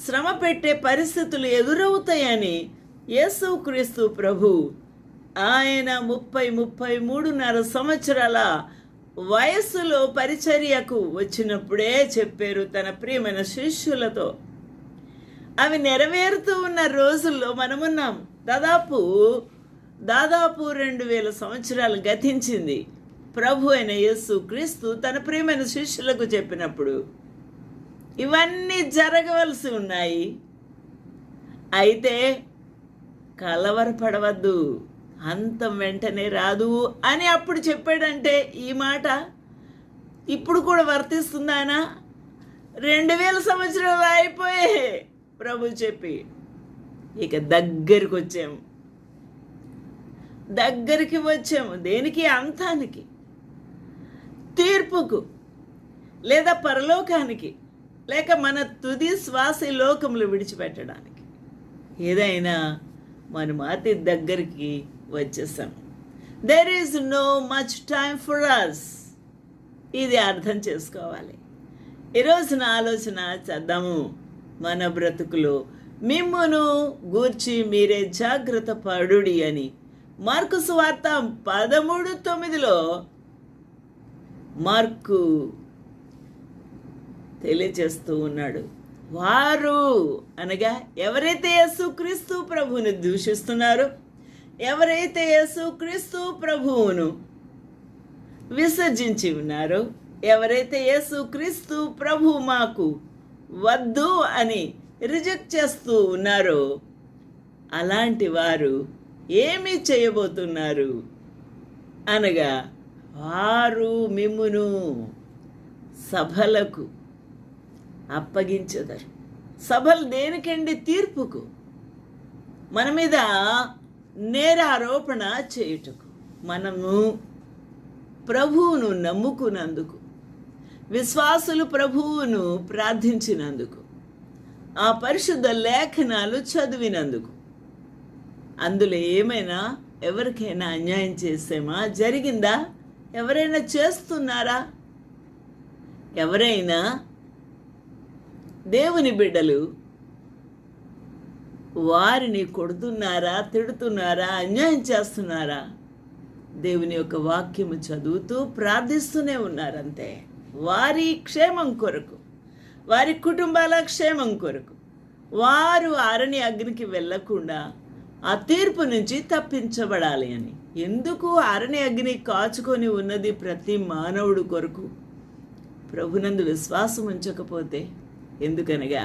శ్రమ పెట్టే పరిస్థితులు ఎదురవుతాయని యేసుక్రీస్తు ప్రభు ఆయన ముప్పై ముప్పై మూడున్నర సంవత్సరాల వయస్సులో పరిచర్యకు వచ్చినప్పుడే చెప్పారు తన ప్రియమైన శిష్యులతో. అవి నెరవేరుతూ ఉన్న రోజుల్లో మనమున్నాం. దాదాపు దాదాపు రెండు వేల సంవత్సరాలు గతించింది. ప్రభు అయిన యేసు క్రీస్తు తన ప్రియమైన శిష్యులకు చెప్పినప్పుడు ఇవన్నీ జరగవలసి ఉన్నాయి. అయితే కలవరపడవద్దు. అంతం వెంటనే రాదు అని అప్పుడు చెప్పాడంటే ఈ మాట ఇప్పుడు కూడా వర్తిస్తుందానా రెండు వేల సంవత్సరాలు అయిపోయే ప్రభు చెప్పి. ఇక దగ్గరికి వచ్చాము. దగ్గరికి వచ్చాము. దేనికి? అంతానికి. తీర్పుకు లేదా పరలోకానికి. లేక మన తుది శ్వాస లోకంలో విడిచిపెట్టడానికి. ఏదైనా మనం అతి దగ్గరికి వచ్చేసాం there is no much time for us ఇది అర్థం చేసుకోవాలి. ఈరోజున ఆలోచన చేద్దాము. మన బ్రతుకులో మిమ్మును గూర్చి మీరే జాగ్రత్త పడుడి అని. మార్కు సువార్త పదమూడు తొమ్మిదిలో మార్కు తెలియజేస్తూ ఉన్నాడు. వారు అనగా ఎవరైతే యేసుక్రీస్తు ప్రభువును దూషిస్తున్నారో ఎవరైతే యేసుక్రీస్తు ప్రభువును విసర్జించి ఉన్నారో ఎవరైతే యేసుక్రీస్తు ప్రభు మాకు వద్దు అని రిజెక్ట్ చేస్తూ ఉన్నారో అలాంటి వారు ఏమి చేయబోతున్నారు? అనగా వారు మిమ్మును సభలకు అప్పగించదరు. సభలు దేనికండి తీర్పుకు? మన మీద నేరారోపణ చేయుటకు. మనము ప్రభువును నమ్ముకున్నందుకు. విశ్వాసులు ప్రభువును ప్రార్థించినందుకు. ఆ పరిశుద్ధ లేఖనాలు చదివినందుకు. అందులో ఏమైనా ఎవరికైనా అన్యాయం చేసామా? జరిగిందా? ఎవరైనా చేస్తున్నారా? ఎవరైనా దేవుని బిడ్డలు వారిని కొడుతున్నారా తిడుతున్నారా అన్యాయం చేస్తున్నారా? దేవుని యొక్క వాక్యము చదువుతూ ప్రార్థిస్తూనే ఉన్నారంతే. వారి క్షేమం కొరకు వారి కుటుంబాల క్షేమం కొరకు వారు ఆరణి అగ్నికి వెళ్ళకుండా ఆ తీర్పు నుంచి తప్పించబడాలి అని. ఎందుకు అరణి అగ్ని కాచుకొని ఉన్నది ప్రతి మానవుడు కొరకు? ప్రభునందు విశ్వాసం ఉంచకపోతే ఎందుకనగా